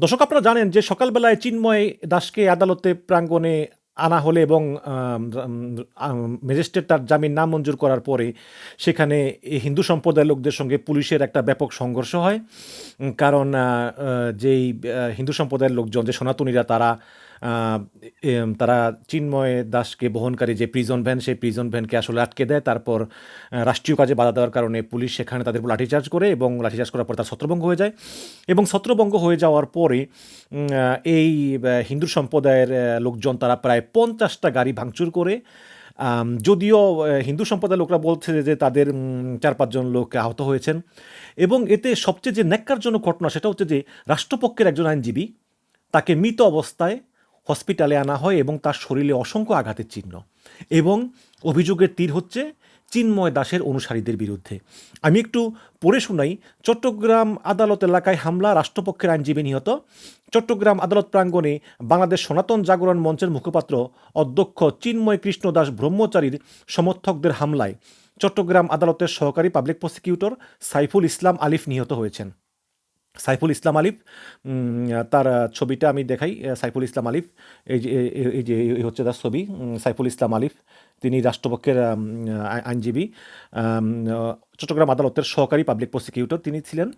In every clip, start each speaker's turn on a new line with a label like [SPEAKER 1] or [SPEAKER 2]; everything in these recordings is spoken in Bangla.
[SPEAKER 1] দর্শক, আপনারা জানেন যে সকালবেলায় চিন্ময় দাসকে আদালতে প্রাঙ্গণে আনা হলে এবং ম্যাজিস্ট্রেট তার জামিন না মঞ্জুর করার পরে সেখানে হিন্দু সম্প্রদায়ের লোকদের সঙ্গে পুলিশের একটা ব্যাপক সংঘর্ষ হয়। কারণ যেই হিন্দু সম্প্রদায়ের লোকজন, যে সনাতনীরা, তারা তারা চিন্ময় দাসকে বহনকারী যে প্রিজন ভ্যান সেই প্রিজন ভ্যানকে আসলে আটকে দেয়। তারপর রাষ্ট্রীয় কাজে বাধা দেওয়ার কারণে পুলিশ সেখানে তাদের উপর লাঠিচার্জ করে এবং লাঠিচার্জ করার পর তার ছত্রভঙ্গ হয়ে যায়। এবং ছত্রভঙ্গ হয়ে যাওয়ার পরে এই হিন্দু সম্প্রদায়ের লোকজন তারা প্রায় পঞ্চাশটা গাড়ি ভাঙচুর করে। যদিও হিন্দু সম্প্রদায়ের লোকরা বলছে যে তাদের চার পাঁচজন লোক আহত হয়েছেন। এবং এতে সবচেয়ে যে ন্যাক্কারজনক ঘটনা সেটা হচ্ছে যে রাষ্ট্রপক্ষের একজন আইনজীবী তাকে মৃত অবস্থায় হসপিটালে আনা হয় এবং তার শরীরে অসংখ্য আঘাতের চিহ্ন। এবং অভিযোগের তীর হচ্ছে চিন্ময় দাসের অনুসারীদের বিরুদ্ধে। আমি একটু পড়ে শোনাই। চট্টগ্রাম আদালত এলাকায় হামলা, রাষ্ট্রপক্ষের আইনজীবী নিহত। চট্টগ্রাম আদালত প্রাঙ্গণে বাংলাদেশ সনাতন জাগরণ মঞ্চের মুখপাত্র অধ্যক্ষ চিন্ময় কৃষ্ণ দাস ব্রহ্মচারীর সমর্থকদের হামলায় চট্টগ্রাম আদালতের সহকারী পাবলিক প্রসিকিউটর সাইফুল ইসলাম আলিফ নিহত হয়েছেন। সাইফুল ইসলাম আলিফ তার ছবিটা আমি দেখাই সাইফুল ইসলাম আলিফ। এই যে এই- যে এই হচ্ছে তার ছবি সাইফুল ইসলাম আলিফ। তিনি রাষ্ট্রপক্ষের আইনজীবী চট্টগ্রাম আদালতের সহকারী পাবলিক প্রসিকিউটর তিনি ছিলেন।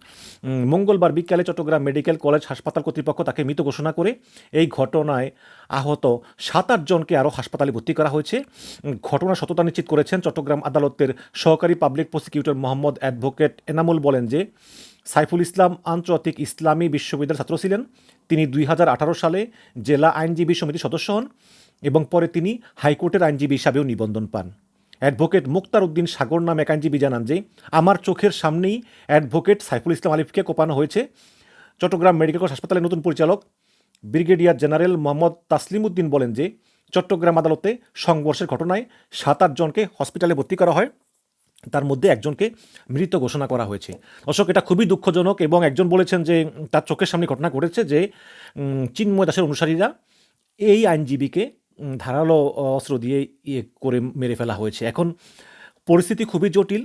[SPEAKER 1] মঙ্গলবার বিকালে চট্টগ্রাম মেডিকেল কলেজ হাসপাতাল কর্তৃপক্ষ তাকে মৃত ঘোষণা করে এই ঘটনায় আহত সাত আটজনকে আরও হাসপাতালে ভর্তি করা হয়েছে। উম, ঘটনার সততা নিশ্চিত করেছেন চট্টগ্রাম আদালতের সহকারী public prosecutor Mohammad advocate Enamul বলেন যে সাইফুল ইসলাম আন্তর্জাতিক ইসলামী বিশ্ববিদ্যালয়ের ছাত্র ছিলেন। তিনি দুই হাজার আঠারো সালে জেলা আইনজীবী সমিতির সদস্য হন এবং পরে তিনি হাইকোর্টের আইনজীবী হিসাবেও নিবন্ধন পান। অ্যাডভোকেট মুক্তার উদ্দিন সাগর নাম এক আইনজীবী জানান যে, আমার চোখের সামনেই অ্যাডভোকেট সাইফুল ইসলাম আলিফকে কোপানো হয়েছে। চট্টগ্রাম মেডিকেল কলেজ হাসপাতালের নতুন পরিচালক ব্রিগেডিয়ার জেনারেল মোহাম্মদ তাসলিম উদ্দিন বলেন যে, চট্টগ্রাম আদালতে সংঘর্ষের ঘটনায় সাত আটজনকে হসপিটালে ভর্তি করা হয়। তার মধ্যে একজনকে মৃত ঘোষণা করা হয়েছে। অশোক, এটা খুবই দুঃখজনক এবং একজন বলেছেন যে তার চোখের সামনে ঘটনা ঘটেছে যে চিন্ময় দাসের অনুসারীরা এই আইনজীবীকে ধারালো অস্ত্র দিয়ে ইয়ে করে মেরে ফেলা হয়েছে। এখন পরিস্থিতি খুবই জটিল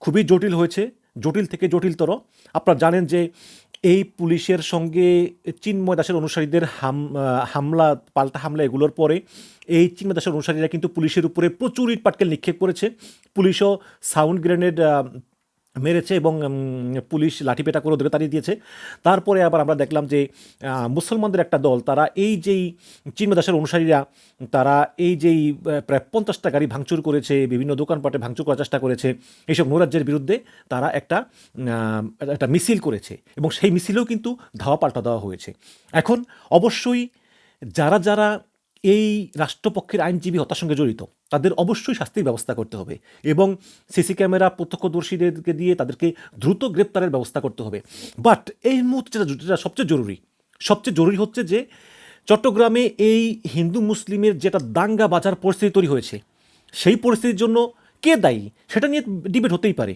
[SPEAKER 1] খুবই জটিল হয়েছে, জটিল থেকে জটিলতর। আপনারা জানেন যে এই পুলিশের সঙ্গে চিন্ময় দাসের অনুসারীদের হাম হামলা, পাল্টা হামলা এগুলোর পরে এই চিন্ময় দাসের অনুসারীরা কিন্তু পুলিশের উপরে প্রচুর ইট পাটকেল নিক্ষেপ করেছে। পুলিশও সাউন্ড গ্রেনেড মেরেছে এবং পুলিশ লাঠিপেটা করে ওদেরকে তাড়িয়ে দিয়েছে। তারপরে আবার আমরা দেখলাম যে মুসলমানদের একটা দল, তারা এই যেই চিন্ময় দাসের অনুসারীরা, তারা এই যেই প্রায় পঞ্চাশটা গাড়ি ভাঙচুর করেছে, বিভিন্ন দোকানপাটে ভাঙচুর করার চেষ্টা করেছে, এইসব নৈরাজ্যের বিরুদ্ধে তারা একটা একটা মিছিল করেছে এবং সেই মিছিলেও কিন্তু ধাওয়া পাল্টা দেওয়া হয়েছে। এখন অবশ্যই যারা যারা এই রাষ্ট্রপক্ষের আইনজীবী হত্যার সঙ্গে জড়িত তাদের অবশ্যই শাস্তির ব্যবস্থা করতে হবে এবং সিসি ক্যামেরা প্রত্যক্ষদর্শীদেরকে দিয়ে তাদেরকে দ্রুত গ্রেপ্তারের ব্যবস্থা করতে হবে। বাট এই মুহূর্তে যেটা যেটা সবচেয়ে জরুরি সবচেয়ে জরুরি হচ্ছে যে চট্টগ্রামে এই হিন্দু মুসলিমের যেটা দাঙ্গা বাজার পরিস্থিতি তৈরি হয়েছে, সেই পরিস্থিতির জন্য কে দায়ী? সেটা নিয়ে ডিবেট হতেই পারে।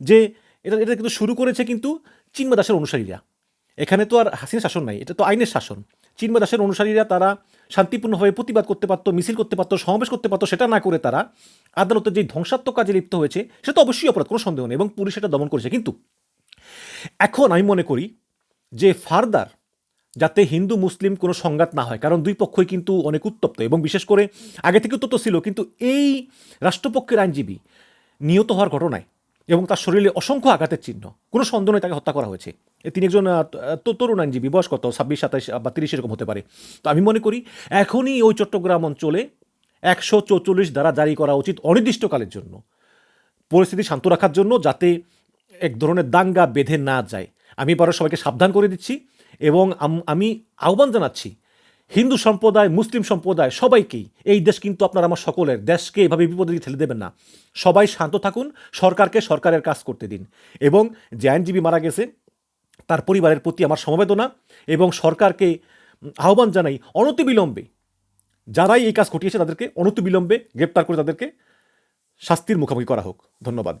[SPEAKER 1] যে এটা এটা কিন্তু শুরু করেছে কিন্তু চিন্ময় দাসের অনুসারীরা। এখানে তো আর হাসিনা শাসন নাই, এটা তো আইনের শাসন। চিন্ময় দাসের অনুসারীরা তারা শান্তিপূর্ণভাবে প্রতিবাদ করতে পারতো, মিছিল করতে পারতো, সমাবেশ করতে পারতো, সেটা না করে তারা আদালতের যে ধ্বংসাত্মক কাজে লিপ্ত হয়েছে সেটা তো অবশ্যই অপরাধ, কোনো সন্দেহ নেই এবং পুলিশ এটা দমন করেছে। কিন্তু এখন আমি মনে করি যে ফার্দার যাতে হিন্দু, মুসলিম কোনো সংঘাত না হয়, কারণ দুই পক্ষই কিন্তু অনেক উত্তপ্ত এবং বিশেষ করে আগে থেকে উত্তপ্ত ছিল, কিন্তু এই রাষ্ট্রপক্ষের আইনজীবী নিহত হওয়ার ঘটনায় এবং তার শরীরে অসংখ্য আঘাতের চিহ্ন। কোনো সন্দেহ নেই তাকে হত্যা করা হয়েছে। তিনি একজন তরুণ আইনজীবী, বয়স কত? ছাব্বিশ, সাতাশ বা তিরিশ এরকম হতে পারে। তো আমি মনে করি এখনই ওই চট্টগ্রাম অঞ্চলে একশো চৌচল্লিশ দ্বারা জারি করা উচিত অনির্দিষ্টকালের জন্য। পরিস্থিতি শান্ত রাখার জন্য যাতে এক ধরনের দাঙ্গা বেঁধে না যায়। আমি এবারও সবাইকে সাবধান করে দিচ্ছি এবং আমি আহ্বান জানাচ্ছি হিন্দু সম্প্রদায়, মুসলিম সম্প্রদায়, সবাইকেই, এই দেশ কিন্তু আপনার আমার সকলের, দেশকে এভাবে বিপদে দিকে ঠেলে দেবেন না। সবাই শান্ত থাকুন, সরকারকে সরকারের কাজ করতে দিন। এবং যে আইনজীবী মারা গেছে, তার পরিবারের প্রতি আমার সমবেদনা এবং সরকারকে আহ্বান জানাই অনতিবিলম্বে, যারাই এই কাজ ঘটিয়েছে তাদেরকে অনতিবিলম্বে গ্রেপ্তার করে তাদেরকে শাস্তির মুখোমুখি করা হোক। ধন্যবাদ।